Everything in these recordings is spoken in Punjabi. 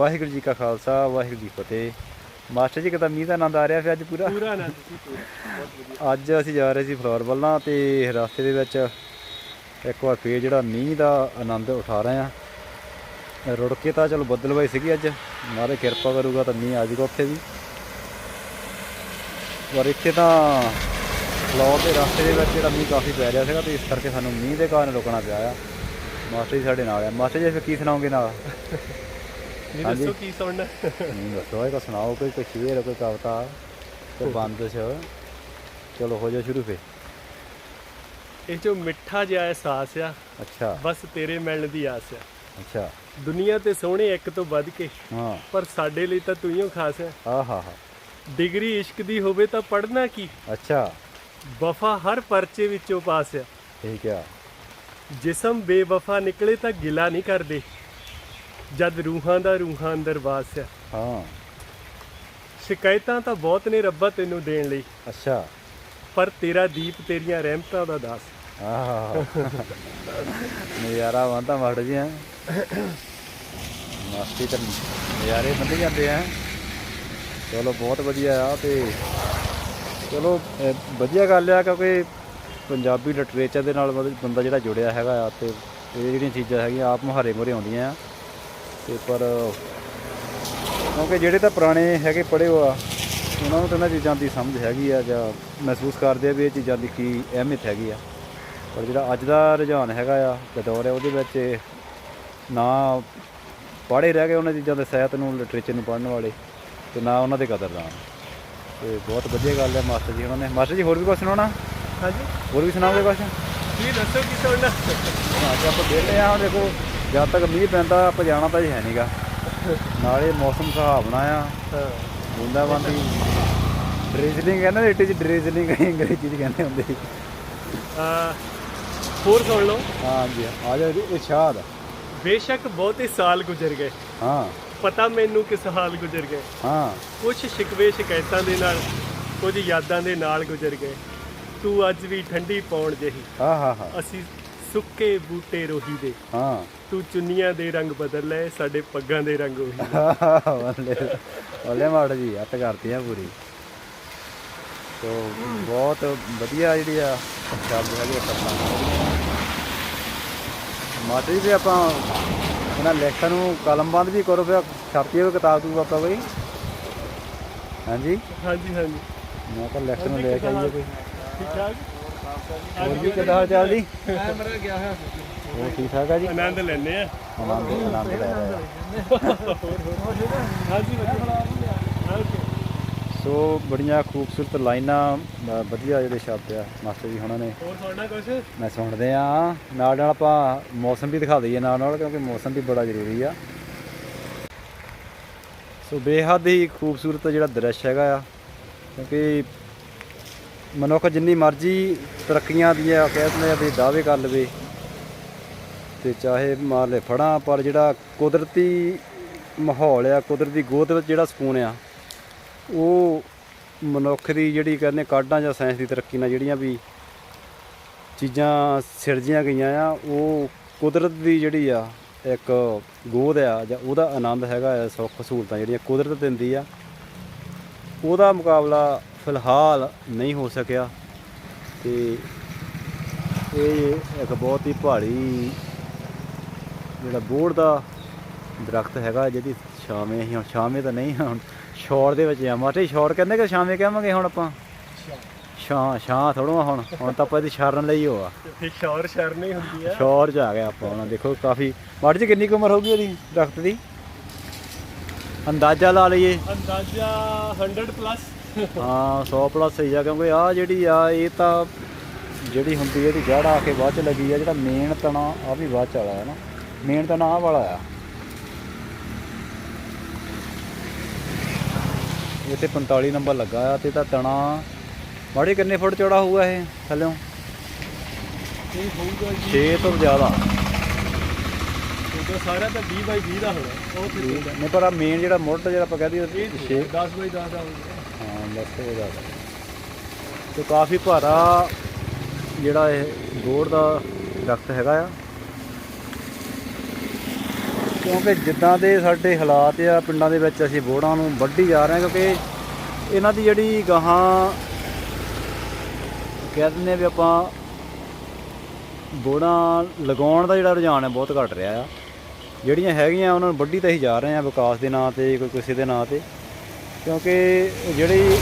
ਵਾਹਿਗੁਰੂ ਜੀ ਕਾ ਖਾਲਸਾ ਵਾਹਿਗੁਰੂ ਜੀ ਫਤਿਹ। ਮਾਸਟਰ ਜੀ ਕਿਤਾ ਮੀਂਹ ਦਾ ਆਨੰਦ ਆ ਰਿਹਾ ਫਿਰ ਅੱਜ ਪੂਰਾ। ਪੂਰਾ ਆਨੰਦ ਸੀ ਪੂਰਾ। ਅੱਜ ਅਸੀਂ ਜਾ ਰਹੇ ਸੀ ਫਲੋਰ ਵੱਲਾਂ ਤੇ ਰਸਤੇ ਦੇ ਵਿੱਚ ਇੱਕ ਵਾਰ ਫੇਰ ਜਿਹੜਾ ਮੀਂਹ ਦਾ ਆਨੰਦ ਉਠਾ ਰਹੇ ਆ ਰੁੜ ਕੇ ਤਾਂ ਚਲੋ ਬੱਦਲਵਾਈ ਸੀਗੀ ਅੱਜ। ਮਾਰੇ ਕਿਰਪਾ ਕਰੂਗਾ ਤਾਂ ਮੀਂਹ ਆ ਜਾਊਗਾ ਉੱਥੇ ਵੀ। ਪਰ ਇੱਥੇ ਤਾਂ ਫਲੋਰ ਦੇ ਰਸਤੇ ਦੇ ਵਿੱਚ ਜਿਹੜਾ ਮੀਂਹ ਕਾਫੀ ਪੈ ਰਿਹਾ ਸੀਗਾ ਤੇ ਇਸ ਕਰਕੇ ਸਾਨੂੰ ਮੀਂਹ ਦੇ ਕਾਰਨ ਰੁਕਣਾ ਪਿਆ ਆ। ਮਾਸਟਰ ਜੀ ਸਾਡੇ ਨਾਲ ਆ। ਮਾਸਟਰ ਜੀ ਫਿਰ ਕੀ ਸੁਣਾਓਗੇ ਨਾਲ? ਨਹੀਂ ਹਾਂਜੀ। ਦੱਸੋ ਕੀ ਸੁਣਨਾ? ਨਹੀਂ ਦੱਸੋ ਇਹ ਸੁਣਾਓ ਕੋਈ ਕੋਈ ਸ਼ੇਰ ਕੋਈ ਕਵਿਤਾ? ਕੋਈ ਬੰਦਸ਼ ਚਲੋ ਹੋ ਜਾ ਸ਼ੁਰੂ ਫੇ ਇਹ ਜੋ ਮਿੱਠਾ ਜਿਹਾ ਅਹਿਸਾਸ ਆ ਅੱਛਾ। ਬਸ ਤੇਰੇ ਮਿਲਣ ਦੀ ਆਸ ਆ। ਅੱਛਾ। ਦੁਨੀਆ ਤੇ ਸੋਹਣੇ ਇੱਕ ਤੋਂ ਵੱਧ ਕੇ ਹਾਂ। ਪਰ ਸਾਡੇ ਲਈ ਤਾਂ ਤੂੰ ਹੀ ਓ ਖਾਸ ਹੈ ਆਹਾ ਹਾ। ਡਿਗਰੀ ਇਸ਼ਕ ਦੀ ਹੋਵੇ ਤਾਂ ਪੜਨਾ ਕੀ? ਅੱਛਾ। ਵਫਾ ਹਰ ਪਰਚੇ ਵਿੱਚੋਂ ਪਾਸ ਆ। ਠੀਕ ਆ। ਜਿਸਮ ਬੇਵਫਾ ਨਿਕਲੇ ਤਾਂ ਗਿਲਾ ਨਹੀਂ ਕਰਦੇ। ਜਦ ਰੂਹਾਂ ਦਾ ਰੂਹਾਂ ਅੰਦਰ ਵਾਸ ਆ ਹਾਂ। ਸ਼ਿਕਾਇਤਾਂ ਤਾਂ ਬਹੁਤ ਨੇ ਰੱਬਾ ਤੈਨੂੰ ਦੇਣ ਲਈ। ਅੱਛਾ। ਪਰ ਤੇਰਾ ਦੀਪ ਤੇਰੀਆਂ ਰਹਿਮਤਾਂ ਦਾ ਦਾਸ। ਆਹਾ। ਨਜ਼ਾਰਾ ਵਾਂਦਾ ਮਾੜ ਜੀ ਹੈ ਮਸਤੀ ਤਾਂ ਨਜ਼ਾਰੇ ਬੰਦੇ ਜਾਂਦੇ ਆ। ਚਲੋ ਬਹੁਤ ਵਧੀਆ ਆ ਤੇ ਚਲੋ ਵਧੀਆ ਗੱਲ ਆ ਕਿਉਂਕਿ ਪੰਜਾਬੀ ਲਿਟਰੇਚਰ ਦੇ ਨਾਲ ਬੰਦਾ ਜਿਹੜਾ ਜੁੜਿਆ ਹੈਗਾ ਆ ਤੇ ਇਹ ਜਿਹੜੀਆਂ ਚੀਜ਼ਾਂ ਹੈਗੀਆਂ ਆਪ ਮੁਹਾਰੇ ਮੁਹਰੇ ਆਉਂਦੀਆਂ ਆ। ਤੇ ਪਰ ਕਿਉਂਕਿ ਜਿਹੜੇ ਤਾਂ ਪੁਰਾਣੇ ਹੈਗੇ ਪੜ੍ਹੇ ਹੋ ਆ ਉਹਨਾਂ ਨੂੰ ਤਾਂ ਇਹਨਾਂ ਚੀਜ਼ਾਂ ਦੀ ਸਮਝ ਹੈਗੀ ਆ ਜਾਂ ਮਹਿਸੂਸ ਕਰਦੇ ਆ ਵੀ ਇਹ ਚੀਜ਼ਾਂ ਦੀ ਕੀ ਅਹਿਮੀਅਤ ਹੈਗੀ ਆ। ਪਰ ਜਿਹੜਾ ਅੱਜ ਦਾ ਰੁਝਾਨ ਹੈਗਾ ਆ ਤੇ ਦੌਰ ਹੈ ਉਹਦੇ ਵਿੱਚ ਨਾ ਪੜ੍ਹੇ ਰਹਿ ਗਏ ਉਹਨਾਂ ਚੀਜ਼ਾਂ ਦੇ ਸਾਹਿਤ ਨੂੰ ਲਿਟਰੇਚਰ ਨੂੰ ਪੜ੍ਹਨ ਵਾਲੇ ਤੇ ਨਾ ਉਹਨਾਂ ਦੇ ਕਦਰਦਾਨ ਤੇ ਬਹੁਤ ਵਧੀਆ ਗੱਲ ਹੈ ਮਾਸਟਰ ਜੀ ਉਹਨਾਂ ਨੇ। ਮਾਸਟਰ ਜੀ ਹੋਰ ਵੀ ਕੁਝ ਸੁਣਾਉਣਾ? ਹਾਂਜੀ। ਹੋਰ ਵੀ ਸੁਣਾਓਗੇ ਕੁਝ ਤੁਸੀਂ ਦੱਸੋ ਕੀ ਸੁਣਨਾ? ਅੱਜ ਆਪਾਂ ਵਿਹਲੇ ਆ ਦੇਖੋ। ਜਦ ਤੱਕ ਮੀਂਹ ਪੈਂਦਾ ਆਪਾਂ ਜਾਣਾ ਤਾਂ ਹੈ ਨਹੀਂਗਾ ਨਾਲੇ ਮੌਸਮ ਸੁਹਾਵਣਾ ਆ। ਹਾਂ। ਬੂੰਦਾਬਾਂਦੀ। ਡ੍ਰੇਜ਼ਲਿੰਗ ਕਹਿੰਦੇ ਨੇ ਇੱਟੇ ਚ ਡ੍ਰੇਜ਼ਲਿੰਗ ਅੰਗਰੇਜ਼ੀ ਚ ਕਹਿੰਦੇ ਹੁੰਦੇ। ਆ ਹੋਰ ਸੁਣ ਲਓ। ਹਾਂ ਜੀ ਆ ਜਾ ਜੀ ਇਰਸ਼ਾਦ। ਬੇਸ਼ੱਕ ਬਹੁਤੇ ਸਾਲ ਗੁਜ਼ਰ ਗਏ। ਹਾਂ। ਪਤਾ ਮੈਨੂੰ ਕਿਸ ਹਾਲ ਗੁਜ਼ਰ ਗਏ। ਹਾਂ। ਕੁਝ ਸ਼ਿਕਵੇ ਸ਼ਿਕਾਇਤਾਂ ਦੇ ਨਾਲ ਕੁਝ ਯਾਦਾਂ ਦੇ ਨਾਲ ਗੁਜ਼ਰ ਗਏ। ਤੂੰ ਅੱਜ ਵੀ ਠੰਡੀ ਪੌਣ ਜਿਹੀ। ਹਾਂ ਹਾਂ ਹਾਂ। ਅਸੀਂ ਸੁੱਕੇ ਬੂਟੇ ਰੋਹੀ ਦੇ। ਹਾਂ। ਤੂੰ ਚੁੰਨੀਆਂ ਦੇ ਰੰਗ ਬਦਲ ਲੈ ਸਾਡੇ ਪੱਗਾਂ ਦੇ ਰੰਗ ਉਹੀ ਬੱਲੇ ਬੱਲੇ ਮਾੜ ਜੀ ਅੱਤ ਕਰਤੀ ਆ ਪੂਰੀ। ਤੋ ਬਹੁਤ ਵਧੀਆ ਜਿਹੜੀ ਆ ਸ਼ਬਦ ਹੈਗੇ ਆ ਕਪਤਾਨ ਮਾਤਰੀ ਵੀ ਆਪਾਂ ਇਹਨਾਂ ਲੇਖਾਂ ਨੂੰ ਕਲਮਬੰਦ ਵੀ ਕਰੋ ਫਿਰ ਛਾਪੀਏ ਕੋਈ ਕਿਤਾਬ ਤੂੰ ਆਪਾਂ ਕੋਈ ਹਾਂਜੀ? ਹਾਂਜੀ ਹਾਂਜੀ। ਮੈਂ ਤਾਂ ਲੈਕਚਰ ਨੂੰ ਲੈ ਕੇ ਆਈਏ ਕੋਈ। ਠੀਕ ਠਾਕ? ਹੋਰ ਵੀ ਕਿੱਦਾਂ ਹਾਲ ਚਾਲ ਜੀ? ਕੈਮਰਾ ਗਿਆ ਹੈ ਹੋਰ ਠੀਕ ਠਾਕ ਆ ਜੀ? ਆਨੰਦ ਲੈਣੇ ਆ। ਆਨੰਦ ਆਨੰਦ ਲੈ ਰਹੇ ਆ। ਸੋ ਬੜੀਆਂ ਖੂਬਸੂਰਤ ਲਾਈਨਾਂ ਵਧੀਆ ਜਿਹੜੇ ਸ਼ਬਦ ਆ ਮਾਸਟਰ ਜੀ ਹੁਣਾਂ ਨੇ। ਹੋਰ ਸੁਣਨਾ ਕੁਛ? ਮੈਂ ਸੁਣਦੇ ਆ। ਨਾਲ ਨਾਲ ਆਪਾਂ ਮੌਸਮ ਵੀ ਦਿਖਾ ਦਈਏ ਨਾਲ ਨਾਲ ਕਿਉਂਕਿ ਮੌਸਮ ਵੀ ਬੜਾ ਜ਼ਰੂਰੀ ਆ। ਸੋ ਬੇਹੱਦ ਹੀ ਖੂਬਸੂਰਤ ਜਿਹੜਾ ਦ੍ਰਿਸ਼ ਹੈਗਾ ਆ ਕਿਉਂਕਿ ਮਨੁੱਖ ਜਿੰਨੀ ਮਰਜ਼ੀ ਤਰੱਕੀਆਂ ਦੀ ਆ ਕਹਿ ਦਿੰਦੇ ਆ ਵੀ ਦਾਅਵੇ ਕਰ ਲਵੇ ਤੇ ਚਾਹੇ ਮਾਰ ਲੈ ਫੜਾਂ, ਪਰ ਜਿਹੜਾ ਕੁਦਰਤੀ ਮਾਹੌਲ ਆ, ਕੁਦਰਤੀ ਗੋਦ ਵਿੱਚ ਜਿਹੜਾ ਸਕੂਨ ਆ, ਉਹ ਮਨੁੱਖ ਦੀ ਜਿਹੜੀ ਕਹਿੰਦੇ ਕਾਢਾਂ ਜਾਂ ਸਾਇੰਸ ਦੀ ਤਰੱਕੀ ਨਾਲ ਜਿਹੜੀਆਂ ਵੀ ਚੀਜ਼ਾਂ ਸਿਰਜੀਆਂ ਗਈਆਂ ਆ, ਉਹ ਕੁਦਰਤ ਦੀ ਜਿਹੜੀ ਆ, ਇੱਕ ਗੋਦ ਆ, ਜਾਂ ਉਹਦਾ ਆਨੰਦ ਹੈਗਾ ਆ, ਸੁੱਖ ਸਹੂਲਤਾਂ ਜਿਹੜੀਆਂ ਕੁਦਰਤ ਦਿੰਦੀ ਆ, ਉਹਦਾ ਮੁਕਾਬਲਾ ਫਿਲਹਾਲ ਨਹੀਂ ਹੋ ਸਕਿਆ ਤੇ ਇਹ ਇੱਕ ਬਹੁਤ ਹੀ ਪਹਾੜੀ ਜਿਹੜਾ ਬੋੜ ਦਾ ਦਰਖਤ ਹੈਗਾ ਜਿਹਦੀ ਛਾਵੇਂ ਅਸੀਂ ਹੁਣ ਛਾਵੇਂ ਤਾਂ ਨਹੀਂ ਹੁਣ ਸ਼ੌਰ ਦੇ ਵਿੱਚ ਆ। ਮਾਟੇ ਸ਼ੌਰ ਕਹਿੰਦੇ ਕਿ ਛਾਵੇਂ ਕਹਾਂਗੇ ਹੁਣ ਆਪਾਂ? ਛਾਂ ਛਾਂ ਥੋੜੋ ਹੁਣ ਹੁਣ ਤਾਂ ਆਪਾਂ ਇਹਦੀ ਛਾਰਨ ਲਈ ਹੋ ਆ। ਸ਼ੌਰ ਸ਼ਰ ਨਹੀਂ ਹੁੰਦੀ ਆ। ਸ਼ੌਰ ਚ ਆ ਗਿਆ ਆਪਾਂ ਹੁਣ ਦੇਖੋ ਕਾਫੀ। ਮਾੜੀ ਜੀ ਕਿੰਨੀ ਕੁ ਉਮਰ ਹੋਊਗੀ ਉਹਦੀ ਦਰਖਤ ਦੀ? ਅੰਦਾਜ਼ਾ ਲਾ ਲਈਏ। ਅੰਦਾਜ਼ਾ 100 ਪਲੱਸ ਹਾਂ 100 ਪਲੱਸ ਹੀ ਆ ਕਿਉਂਕਿ ਆ ਜਿਹੜੀ ਆ ਇਹ ਤਾਂ ਜਿਹੜੀ ਹੁੰਦੀ ਇਹਦੀ ਜੜ ਆ ਕੇ ਬਾਅਦ ਚ ਲੱਗੀ ਆ ਜਿਹੜਾ ਮੇਨ ਤਣਾ ਆ ਵੀ ਬਾਅਦ ਚ ਵਾਲਾ ਹੈ ਨਾ। ਮੇਨ ਤਣਾ ਆਹ ਵਾਲਾ ਆ। ਇਹ ਤੇ 45 ਨੰਬਰ ਲੱਗਾ ਆ ਤੇ ਤਾਂ ਤਣਾ ਮਾੜੇ ਕਿੰਨੇ ਫੁੱਟ ਚੌੜਾ ਹੋਊਗਾ ਇਹ ਹੋਊਗਾ 6 ਤੋਂ ਜ਼ਿਆਦਾ। ਸਾਰਾ ਤਾਂ 20 ਬਾਈ 20 ਦਾ ਹੋਣਾ ਉਹ ਨਹੀਂ ਪਰ ਆ ਮੇਨ ਜਿਹੜਾ ਮੁੱਢ ਜਿਹੜਾ ਆਪਾਂ ਕਹਦੇ ਇਹ 6 10 ਬਾਈ 10 ਦਾ ਹੋਊਗਾ। ਹਾਂ ਬਸ ਤੇ ਕਾਫੀ ਭਾਰਾ ਜਿਹੜਾ ਇਹ ਗੋੜ ਦਾ ਦਰਖਤ ਹੈਗਾ ਆ। ਕਿਉਂਕਿ ਜਿੱਦਾਂ ਦੇ ਸਾਡੇ ਹਾਲਾਤ ਆ, ਪਿੰਡਾਂ ਦੇ ਵਿੱਚ ਅਸੀਂ ਬੋੜਾਂ ਨੂੰ ਵੱਢੀ ਜਾ ਰਹੇ ਹਾਂ, ਕਿਉਂਕਿ ਇਹਨਾਂ ਦੀ ਜਿਹੜੀ ਗਾਹਾਂ ਕਹਿ ਦਿੰਦੇ ਆ ਵੀ ਆਪਾਂ ਬੋੜਾਂ ਲਗਾਉਣ ਦਾ ਜਿਹੜਾ ਰੁਝਾਨ ਹੈ ਬਹੁਤ ਘਟ ਰਿਹਾ ਆ। ਜਿਹੜੀਆਂ ਹੈਗੀਆਂ, ਉਹਨਾਂ ਨੂੰ ਵੱਢੀ ਤਾਂ ਹੀ ਜਾ ਰਹੇ ਆ ਵਿਕਾਸ ਦੇ ਨਾਂ ਤੇ, ਕੋਈ ਕਿਸੇ ਦੇ ਨਾਂ ਤੇ। ਕਿਉਂਕਿ ਜਿਹੜੇ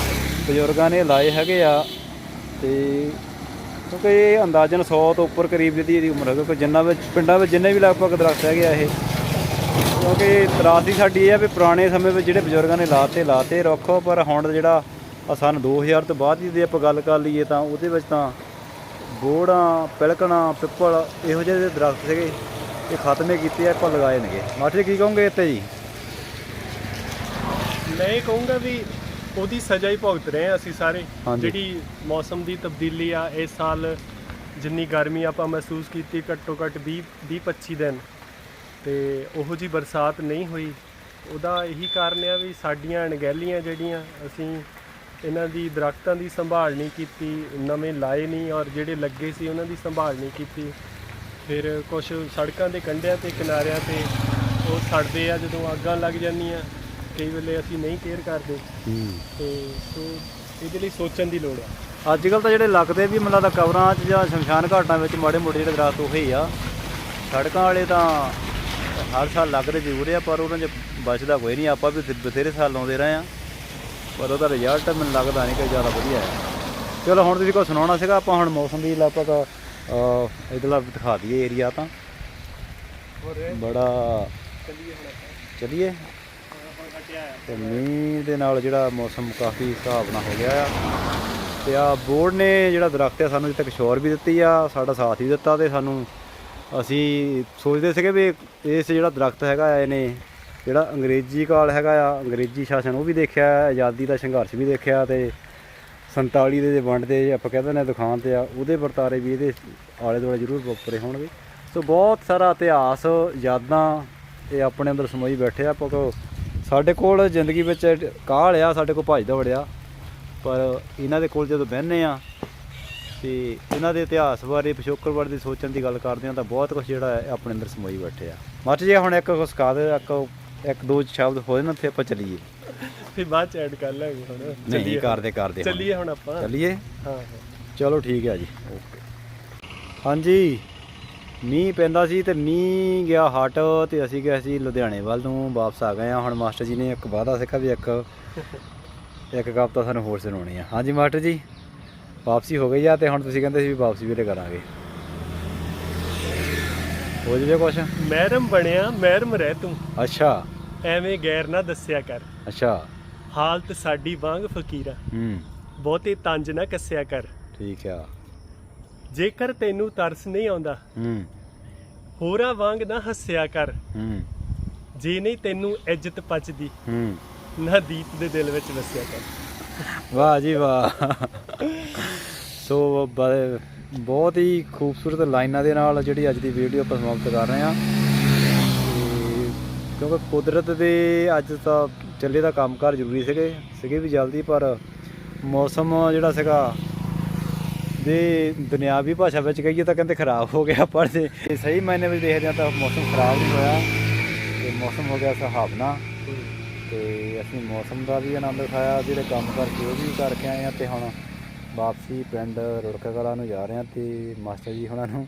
ਬਜ਼ੁਰਗਾਂ ਨੇ ਲਾਏ ਹੈਗੇ ਆ ਤੇ ਕਿਉਂਕਿ ਇਹ ਅੰਦਾਜ਼ਨ 100 ਤੋਂ ਉੱਪਰ ਕਰੀਬ ਦੀ ਇਹਦੀ ਉਮਰ ਹੈ ਕਿਉਂਕਿ ਜਿੰਨਾ ਵਿੱਚ ਪਿੰਡਾਂ ਵਿੱਚ ਜਿੰਨੇ ਵੀ ਲਗਭਗ ਦਰਖਤ ਹੈਗੇ ਆ ਇਹ, ਕਿਉਂਕਿ ਤਰਾਸਦੀ ਸਾਡੀ ਇਹ ਆ ਵੀ ਪੁਰਾਣੇ ਸਮੇਂ ਵਿੱਚ ਜਿਹੜੇ ਬਜ਼ੁਰਗਾਂ ਨੇ ਲਾਤੇ ਲਾਤੇ ਰੱਖੋ, ਪਰ ਹੁਣ ਜਿਹੜਾ ਆ ਸਨ 2000 ਤੋਂ ਬਾਅਦ ਦੀ ਜੇ ਆਪਾਂ ਗੱਲ ਕਰ ਲਈਏ ਤਾਂ ਉਹਦੇ ਵਿੱਚ ਤਾਂ ਬੋੜਾਂ, ਪਿਲਕਣਾ, ਪਿੱਪਲ ਇਹੋ ਜਿਹੇ ਜਿਹੜੇ ਦਰਖਤ ਸੀਗੇ, ਇਹ ਖਤਮੇ ਕੀਤੇ ਆ, ਆਪਾਂ ਲਗਾਏ ਨੇਗੇ। ਮਾਟਰੀ ਕੀ ਕਹੋਗੇ ਇੱਥੇ ਜੀ? ਮੈਂ ਇਹ ਕਹੂੰਗਾ ਵੀ ਉਹਦੀ ਸਜ਼ਾ ਹੀ ਭੁਗਤ ਰਹੇ ਹਾਂ ਅਸੀਂ ਸਾਰੇ। ਹਾਂਜੀ। ਜਿਹੜੀ ਮੌਸਮ ਦੀ ਤਬਦੀਲੀ ਆ ਇਸ ਸਾਲ ਜਿੰਨੀ ਗਰਮੀ ਆਪਾਂ ਮਹਿਸੂਸ ਕੀਤੀ ਘੱਟੋ ਘੱਟ 20 20 25 ਦਿਨ। ਤੇ ਉਹੋ ਜੀ ਬਰਸਾਤ ਨਹੀਂ ਹੋਈ। ਉਹਦਾ ਇਹੀ ਕਾਰਨ ਆ ਵੀ ਸਾਡੀਆਂ ਅਣਗਹਿਲੀਆਂ ਜਿਹੜੀਆਂ ਅਸੀਂ ਇਹਨਾਂ ਦੀ ਦਰਖਤਾਂ ਦੀ ਸੰਭਾਲ ਨਹੀਂ ਕੀਤੀ ਨਵੇਂ ਲਾਏ ਨਹੀਂ ਔਰ ਜਿਹੜੇ ਲੱਗੇ ਸੀ ਉਹਨਾਂ ਦੀ ਸੰਭਾਲ ਨਹੀਂ ਕੀਤੀ। ਫਿਰ ਕੁਝ ਸੜਕਾਂ ਦੇ ਕੰਢਿਆਂ ਤੇ ਕਿਨਾਰਿਆਂ ਤੇ ਉਹ ਸੜਦੇ ਆ ਜਦੋਂ ਅੱਗਾਂ ਲੱਗ ਜਾਂਦੀਆਂ। ਕਈ ਵੇਲੇ ਅਸੀਂ ਨਹੀਂ ਕੇਅਰ ਕਰਦੇ। ਹੂੰ। ਤੇ ਸੋ ਇਹਦੇ ਲਈ ਸੋਚਣ ਦੀ ਲੋੜ ਆ। ਅੱਜ ਕੱਲ ਤਾਂ ਜਿਹੜੇ ਲੱਗਦੇ ਵੀ ਮੈਨੂੰ ਲੱਗਦਾ ਕਬਰਾਂ 'ਚ ਜਾਂ ਸ਼ਮਸ਼ਾਨ ਘਾਟਾਂ ਵਿੱਚ ਮਾੜੇ ਮੋਟੇ ਜਿਹੜੇ ਦਰਖਤ ਉਹੀ ਆ। ਸੜਕਾਂ ਵਾਲੇ ਤਾਂ ਹਰ ਸਾਲ ਲੱਗਦੇ ਜ਼ਰੂਰ ਆ ਪਰ ਉਹਨਾਂ 'ਚ ਬਚਦਾ ਕੋਈ ਨਹੀਂ। ਆਪਾਂ ਵੀ ਬਥੇ- ਬਥੇਰੇ ਸਾਲ ਲਾਉਂਦੇ ਰਹੇ ਆ। ਪਰ ਉਹਦਾ ਰਿਜ਼ਲਟ ਮੈਨੂੰ ਲੱਗਦਾ ਨਹੀਂ ਕਿ ਜ਼ਿਆਦਾ ਵਧੀਆ ਹੈ। ਚਲੋ ਹੁਣ ਤੁਸੀਂ ਕੋਈ ਸੁਣਾਉਣਾ ਸੀਗਾ ਆਪਾਂ ਹੁਣ ਮੌਸਮ ਦੀ ਲਗਭਗ ਇਧਰਲਾ ਦਿਖਾ ਦਈਏ ਏਰੀਆ ਤਾਂ। ਬੜਾ ਚਲਿਏ। ਤੇ ਮੀਂਹ ਦੇ ਨਾਲ ਜਿਹੜਾ ਮੌਸਮ ਕਾਫੀ ਹਿਸਾਬ ਨਾਲ ਹੋ ਗਿਆ ਆ। ਤੇ ਆ ਬੋਰਡ ਨੇ ਜਿਹੜਾ ਦਰਖਤ ਆ, ਸਾਨੂੰ ਜਿੱਥੇ ਸ਼ੋਰ ਵੀ ਦਿੱਤੀ ਆ, ਸਾਡਾ ਸਾਥ ਵੀ ਦਿੱਤਾ ਤੇ ਸਾਨੂੰ ਅਸੀਂ ਸੋਚਦੇ ਸੀਗੇ ਵੀ ਇਸ ਜਿਹੜਾ ਦਰਖਤ ਹੈਗਾ ਆ, ਇਹਨੇ ਜਿਹੜਾ ਅੰਗਰੇਜ਼ੀ ਕਾਲ ਹੈਗਾ ਆ, ਅੰਗਰੇਜ਼ੀ ਸ਼ਾਸਨ ਉਹ ਵੀ ਦੇਖਿਆ, ਆਜ਼ਾਦੀ ਦਾ ਸੰਘਰਸ਼ ਵੀ ਦੇਖਿਆ ਤੇ 47 ਦੇ ਜੇ ਵੰਡ ਦੇ ਜੇ ਆਪਾਂ ਕਹਿੰਦੇ ਨੇ ਦੁਕਾਨ ਤੇ ਆ, ਉਹਦੇ ਵਰਤਾਰੇ ਵੀ ਇਹਦੇ ਆਲੇ ਦੁਆਲੇ ਜ਼ਰੂਰ ਵਾਪਰੇ ਹੋਣਗੇ। ਸੋ ਬਹੁਤ ਸਾਰਾ ਇਤਿਹਾਸ, ਯਾਦਾਂ ਇਹ ਆਪਣੇ ਅੰਦਰ ਸਮੋਈ ਬੈਠੇ ਆ, ਆਪਾਂ ਸਾਡੇ ਕੋਲ ਜ਼ਿੰਦਗੀ ਵਿੱਚ ਕਾਹਲ ਆ ਸਾਡੇ ਕੋਲ ਭੱਜ ਦੌੜਿਆ ਪਰ ਇਹਨਾਂ ਦੇ ਕੋਲ ਜਦੋਂ ਬਹਿੰਦੇ ਆ ਤੇ ਇਹਨਾਂ ਦੇ ਇਤਿਹਾਸ ਬਾਰੇ ਪਿਛੋਕੜ ਬਾਰੇ ਦੀ ਸੋਚਣ ਦੀ ਗੱਲ ਕਰਦੇ ਆ ਤਾਂ ਬਹੁਤ ਕੁਝ ਜਿਹੜਾ ਹੈ ਆਪਣੇ ਅੰਦਰ ਸਮੋਈ ਬੈਠੇ ਆ। ਮੱਚ ਜੇ ਹੁਣ ਇੱਕ ਸਿਖਾ ਦੇ ਇੱਕ ਇੱਕ ਦੋ ਸ਼ਬਦ ਹੋਏ ਨਾ ਤੇ ਆਪਾਂ ਚੱਲੀਏ। ਫਿਰ ਬਾਅਦ ਚ ਐਡ ਕਰ ਲਾਂਗੇ ਹੁਣ। ਨਹੀਂ ਚੱਲੀਏ ਕਰਦੇ ਕਰਦੇ। ਚੱਲੀਏ ਹੁਣ ਆਪਾਂ। ਚੱਲੀਏ? ਹਾਂ ਹਾਂ। ਚਲੋ ਠੀਕ ਹੈ ਜੀ ਓਕੇ। ਹਾਂਜੀ। ਮੀਂਹ ਪੈਂਦਾ ਸੀ ਤੇ ਮੀਂਹ ਗਿਆ ਹਟ ਤੇ ਅਸੀਂ ਗਏ ਸੀ ਲੁਧਿਆਣੇ ਵੱਲ ਨੂੰ ਵਾਪਸ ਆ ਗਏ ਆ ਹੁਣ ਮਾਸਟਰ ਜੀ ਨੇ ਇੱਕ ਵਾਅਦਾ ਸਿੱਖਿਆ ਵੀ ਇੱਕ ਇੱਕ ਕੱਪ ਤਾਂ ਸਾਨੂੰ ਹੋਰ ਸੁਣਾਉਣੀ ਆ। ਹਾਂਜੀ ਮਾਸਟਰ ਜੀ ਵਾਪਸੀ ਹੋ ਗਈ ਆ ਤੇ ਹੁਣ ਤੁਸੀਂ ਕਹਿੰਦੇ ਸੀ ਵੀ ਵਾਪਸੀ ਵੀਰੇ ਕਰਾਂਗੇ। ਹੋ ਜਵੇ ਕੁਛ। ਮਹਿਰਮ ਬਣਿਆ ਮਹਿਰਮ ਰਹਿ ਤੂੰ। ਅੱਛਾ। ਐਵੇਂ ਗੈਰ ਨਾ ਦੱਸਿਆ ਕਰ। ਅੱਛਾ। ਹਾਲਤ ਸਾਡੀ ਵਾਂਗ ਫਕੀਰਾ। ਹੂੰ। ਬਹੁਤੇ ਤੰਜ ਨਾ ਕੱਸਿਆ ਕਰ। ਠੀਕ ਆ। ਜੇਕਰ ਤੈਨੂੰ ਤਰਸ ਨਹੀਂ ਆਉਂਦਾ ਹੂੰ। ਹੋਰਾਂ ਵਾਂਗ ਨਾ ਹੱਸਿਆ ਕਰ। ਹੂੰ। ਜੇ ਨਹੀਂ ਤੈਨੂੰ ਇੱਜ਼ਤ ਪਚਦੀ ਹੂੰ। ਨਾ ਦੀਪ ਦੇ ਦਿਲ ਵਿੱਚ ਵਸਿਆ ਕਰ। ਵਾਹ ਜੀ ਵਾਹ। ਸੋ ਬਹੁਤ ਹੀ ਖੂਬਸੂਰਤ ਲਾਈਨਾਂ ਦੇ ਨਾਲ ਜਿਹੜੀ ਅੱਜ ਦੀ ਵੀਡੀਓ ਆਪਾਂ ਸਮਾਪਤ ਕਰ ਰਹੇ ਹਾਂ। ਕਿਉਂਕਿ ਕੁਦਰਤ ਦੇ ਅੱਜ ਤਾਂ ਚੱਲੇ ਦਾ ਕੰਮਕਾਰ ਜ਼ਰੂਰੀ ਸੀਗੇ ਸੀਗੇ ਵੀ ਜਲਦੀ ਪਰ ਮੌਸਮ ਜਿਹੜਾ ਸੀਗਾ ਦੇ ਦੁਨਿਆਵੀ ਭਾਸ਼ਾ ਵਿੱਚ ਕਹੀਏ ਤਾਂ ਕਹਿੰਦੇ ਖਰਾਬ ਹੋ ਗਿਆ ਪਰ ਜੇ ਸਹੀ ਮਾਇਨੇ ਵਿੱਚ ਦੇਖਦੇ ਹਾਂ ਤਾਂ ਮੌਸਮ ਖਰਾਬ ਨਹੀਂ ਹੋਇਆ। ਤੇ ਮੌਸਮ ਹੋ ਗਿਆ ਸੁਹਾਵਣਾ। ਤੇ ਅਸੀਂ ਮੌਸਮ ਦਾ ਵੀ ਆਨੰਦ ਉਠਾਇਆ। ਜਿਹੜੇ ਕੰਮ ਕਰਕੇ ਉਹ ਵੀ ਕਰਕੇ ਆਏ ਆ ਤੇ ਹੁਣ ਵਾਪਸੀ ਪਿੰਡ ਰੁੜਕਾ ਕਲਾ ਨੂੰ ਜਾ ਰਹੇ ਆ ਤੇ ਮਾਸਟਰ ਜੀ ਹੁਣਾਂ ਨੂੰ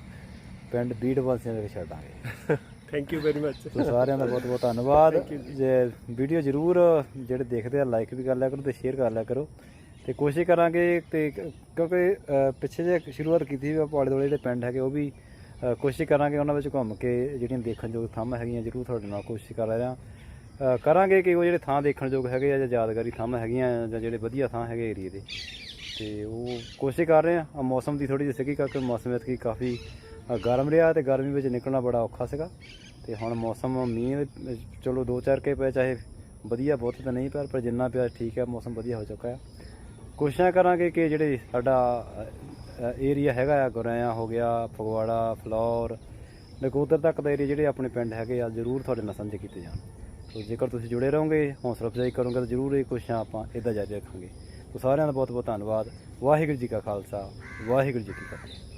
ਪਿੰਡ ਬੀੜ ਵਾਸੀਆਂ ਦੇ ਵਿੱਚ ਛੱਡਾਂਗੇ ਥੈਂਕ ਯੂ ਵੈਰੀ ਮੱਚ ਸਾਰਿਆਂ ਦਾ ਬਹੁਤ ਬਹੁਤ ਧੰਨਵਾਦ। ਜੇ। ਵੀਡੀਓ ਜ਼ਰੂਰ ਜਿਹੜੇ ਦੇਖਦੇ ਆ ਲਾਈਕ ਵੀ ਕਰ ਲਿਆ ਕਰੋ ਤੇ ਸ਼ੇਅਰ ਕਰ ਲਿਆ ਕਰੋ। ਤੇ ਕੋਸ਼ਿਸ਼ ਕਰਾਂਗੇ ਤੇ ਕਿਉਂਕਿ ਪਿੱਛੇ ਜੇ ਸ਼ੁਰੂਆਤ ਕੀਤੀ ਸੀ ਆਪਾਂ ਆਲੇ ਦੁਆਲੇ ਜਿਹੜੇ ਪਿੰਡ ਹੈਗੇ, ਉਹ ਵੀ ਕੋਸ਼ਿਸ਼ ਕਰਾਂਗੇ ਉਹਨਾਂ ਵਿੱਚ ਘੁੰਮ ਕੇ ਜਿਹੜੀਆਂ ਦੇਖਣਯੋਗ ਥਾਵਾਂ ਹੈਗੀਆਂ, ਜ਼ਰੂਰ ਤੁਹਾਡੇ ਨਾਲ ਕੋਸ਼ਿਸ਼ ਕਰ ਰਹੇ। ਹਾਂ ਕਰਾਂਗੇ ਕਿ ਉਹ ਜਿਹੜੇ ਥਾਂ ਦੇਖਣਯੋਗ ਹੈਗੇ ਆ ਜਾਂ ਯਾਦਗਾਰੀ ਥਾਵਾਂ ਹੈਗੀਆਂ ਜਾਂ ਜਿਹੜੇ ਵਧੀਆ ਥਾਂ ਹੈਗੇ ਏਰੀਏ ਦੇ। ਤੇ ਉਹ ਕੋਸ਼ਿਸ਼ ਕਰ ਰਹੇ ਆ। ਮੌਸਮ ਦੀ ਥੋੜੀ ਜਿਹੀ ਸੀਗੀ ਕਰਕੇ ਮੌਸਮ ਵਿੱਚ ਕਾਫੀ ਗਰਮ ਰਿਹਾ ਤੇ ਗਰਮੀ ਵਿੱਚ ਨਿਕਲਣਾ ਬੜਾ ਔਖਾ ਸੀਗਾ। ਤੇ ਹੁਣ ਮੌਸਮ ਮੀਂਹ ਚਲੋ ਦੋ ਚਾਰ ਕੇ ਪਏ, ਚਾਹੇ ਵਧੀਆ ਬਹੁਤ ਤਾਂ ਨਹੀਂ ਪਰ ਪਰ ਜਿੰਨਾ ਪਿਆ ਠੀਕ ਹੈ, ਮੌਸਮ ਵਧੀਆ ਹੋ ਚੁੱਕਾ ਹੈ ਕੋਸ਼ਿਸ਼ਾਂ ਕਰਾਂਗੇ ਕਿ ਜਿਹੜੇ ਸਾਡਾ ਏਰੀਆ ਹੈਗਾ ਆ, ਗੁਰਿਆ ਹੋ ਗਿਆ, ਫਗਵਾੜਾ, ਫਲੌਰ, ਨਕੋਦਰ ਤੱਕ ਦਾ ਏਰੀਆ ਜਿਹੜੇ ਆਪਣੇ ਪਿੰਡ ਹੈਗੇ ਆ, ਜ਼ਰੂਰ ਤੁਹਾਡੇ ਨਾਲ ਸਾਂਝੇ ਕੀਤੇ ਜਾਣ। ਸੋ ਜੇਕਰ ਤੁਸੀਂ ਜੁੜੇ ਰਹੋਗੇ, ਹੌਸਲਾ ਅਫਜ਼ਾਈ ਕਰੋਗੇ, ਤਾਂ ਜ਼ਰੂਰ ਇਹ ਕੋਸ਼ਿਸ਼ਾਂ ਆਪਾਂ ਇਦਾਂ ਜਾਰੀ ਰੱਖਾਂਗੇ। ਸੋ ਸਾਰਿਆਂ ਦਾ ਬਹੁਤ ਬਹੁਤ ਧੰਨਵਾਦ। ਵਾਹਿਗੁਰੂ ਜੀ ਕਾ ਖਾਲਸਾ, ਵਾਹਿਗੁਰੂ ਜੀ ਕੀ ਫਤਿਹ।